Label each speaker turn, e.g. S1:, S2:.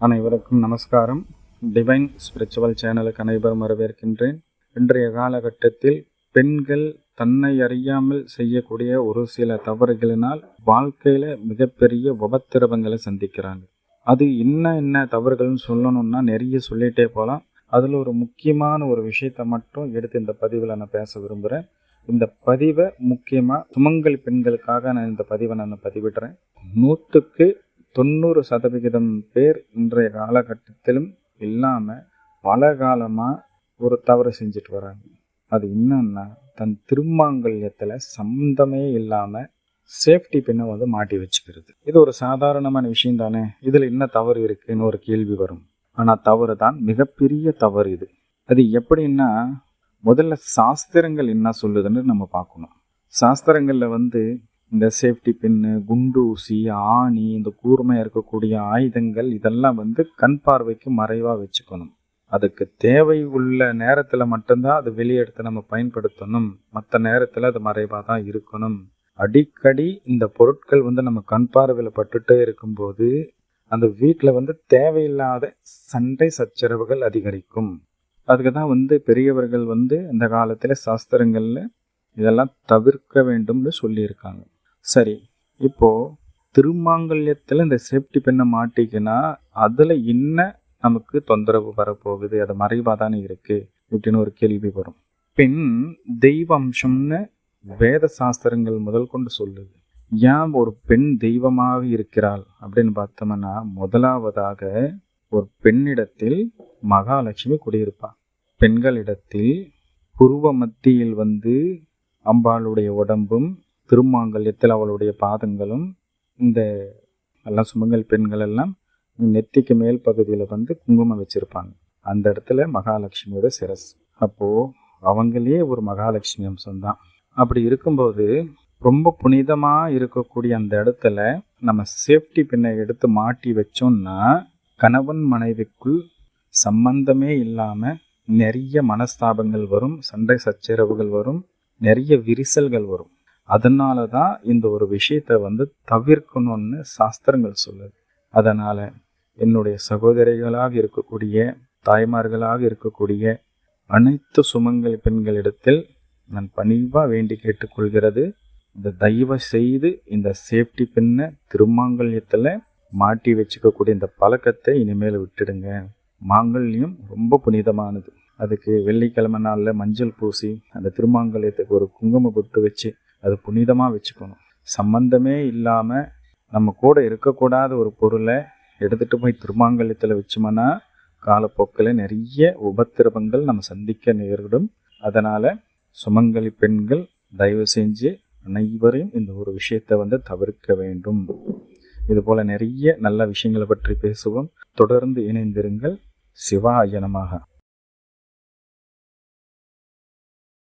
S1: அனைவருக்கும் நமஸ்காரம். Divine spiritual சேனலுக்கு அனைவரும் வரவேற்கின்றேன். இன்றைய காலகட்டத்தில் பெண்கள் தன்னை அறியாமல் செய்யக்கூடிய ஒரு சில தவறுகளினால் வாழ்க்கையில் மிகப்பெரிய உபத்திரவங்களை சந்திக்கிறாங்க. அது என்ன என்ன தவறுகள்னு சொல்லணும்னா நிறைய சொல்லிகிட்டே போகலாம் அதில் ஒரு முக்கியமான ஒரு விஷயத்தை மட்டும் எடுத்து இந்த பதிவில் நான் பேச விரும்புகிறேன் இந்த பதிவை முக்கியமாக சுமங்கல் பெண்களுக்காக நான் இந்த பதிவை நான் பதிவிடுறேன். நூற்றுக்கு தொண்ணூறு சதவிகிதம் பேர் இன்றைய காலகட்டத்திலும் இல்லாமல் பல காலமாக ஒரு தவறு செஞ்சுட்டு வராங்க. அது என்னன்னா தன் திருமாங்கல்யத்தில் சம்மந்தமே இல்லாமல் சேஃப்டி பின்னை வந்து மாட்டி வச்சுக்கிறது. இது ஒரு சாதாரணமான விஷயம் தானே. இதில் என்ன தவறு இருக்குன்னு ஒரு கேள்வி வரும். ஆனால் தவறு தான் மிகப்பெரிய தவறு இது. அது எப்படின்னா முதல்ல சாஸ்திரங்கள் என்ன சொல்லுதுன்னு நம்ம பார்க்கணும். சாஸ்திரங்களில் வந்து இந்த சேஃப்டி பின்னு குண்டு ஊசி ஆணி இந்த கூர்மையாக இருக்கக்கூடிய ஆயுதங்கள் இதெல்லாம் வந்து கண் பார்வைக்கு மறைவாக வச்சுக்கணும். அதுக்கு தேவை உள்ள நேரத்தில் மட்டும்தான் அது வெளியெடுத்து நம்ம பயன்படுத்தணும். மற்ற நேரத்தில் அது மறைவாக தான் இருக்கணும். அடிக்கடி இந்த பொருட்கள் வந்து நம்ம கண் பார்வையில் பட்டுட்டே இருக்கும்போது அந்த வீட்டில் வந்து தேவையில்லாத சண்டை சச்சரவுகள் அதிகரிக்கும். அதுக்கு தான் வந்து பெரியவர்கள் வந்து இந்த காலத்தில் சாஸ்திரங்களில் இதெல்லாம் தவிர்க்க வேண்டும்னு சொல்லியிருக்காங்க. சரி இப்போது திருமாங்கல்யத்தில் இந்த சேஃப்டி பெண்ணை மாட்டிக்கினா அதில் என்ன நமக்கு தொந்தரவு வரப்போகுது? அது மறைவாக தானே இருக்குது இப்படின்னு ஒரு கேள்வி வரும். பெண் தெய்வ அம்சம்னு வேத சாஸ்திரங்கள் முதல் கொண்டு சொல்லுது. ஏன் ஒரு பெண் தெய்வமாக இருக்கிறாள் அப்படின்னு பார்த்தோம்னா முதலாவதாக ஒரு பெண்ணிடத்தில் மகாலட்சுமி குடியிருப்பாள் பெண்களிடத்தில் புருவ மத்தியில் வந்து அம்பாளுடைய உடம்பும் திருமாங்கல்யத்தில் அவளுடைய பாதங்களும் இந்த எல்லாம் சுமங்கல் பெண்கள் எல்லாம் நெத்திக்கு மேல் பகுதியில் வந்து குங்குமம் வச்சுருப்பாங்க. அந்த இடத்துல மகாலட்சுமியோட சிரஸ். அப்போது அவங்களே ஒரு மகாலட்சுமி அம்சம்தான். அப்படி இருக்கும்போது ரொம்ப புனிதமாக இருக்கக்கூடிய அந்த இடத்துல நம்ம சேஃப்டி பின்னை எடுத்து மாட்டி வச்சோம்னா கணவன் மனைவிக்குள் சம்பந்தமே இல்லாமல் நிறைய மனஸ்தாபங்கள் வரும் சண்டை சச்சரவுகள் வரும் நிறைய விரிசல்கள் வரும். அதனால தான் இந்த ஒரு விஷயத்தை வந்து தவிர்க்கணும்னு சாஸ்திரங்கள் சொல்லுது. அதனால் என்னுடைய சகோதரிகளாக இருக்கக்கூடிய தாய்மார்களாக இருக்கக்கூடிய அனைத்து சுமங்கல் பெண்களிடத்தில் நான் பணிவாக வேண்டி கேட்டுக்கொள்கிறது. இந்த தயவு செய்து இந்த சேஃப்டி பின்னை திருமாங்கல்யத்தில் மாட்டி வச்சுக்கக்கூடிய இந்த பழக்கத்தை இனிமேல் விட்டுடுங்க. மாங்கல்யம் ரொம்ப புனிதமானது. அதுக்கு வெள்ளிக்கிழமை நாளில் மஞ்சள் பூசி அந்த திருமாங்கல்யத்துக்கு ஒரு குங்கும பொட்டு வச்சு அது புனிதமாக வச்சுக்கணும். சம்பந்தமே இல்லாமல் நம்ம கூட இருக்கக்கூடாத ஒரு பொருளை எடுத்துகிட்டு போய் திருமாங்கல்யத்தில் வச்சோம்னா காலப்போக்கில் நிறைய உபத்திரவங்கள் நம்ம சந்திக்க நேரிடும். அதனால் சுமங்கலி பெண்கள் தயவு செஞ்சு அனைவரையும் இந்த ஒரு விஷயத்தை வந்து தவிர்க்க வேண்டும். இது போல் நிறைய நல்ல விஷயங்களை பற்றி பேசுவோம். தொடர்ந்து இணைந்திருங்கள். சிவாயனமாக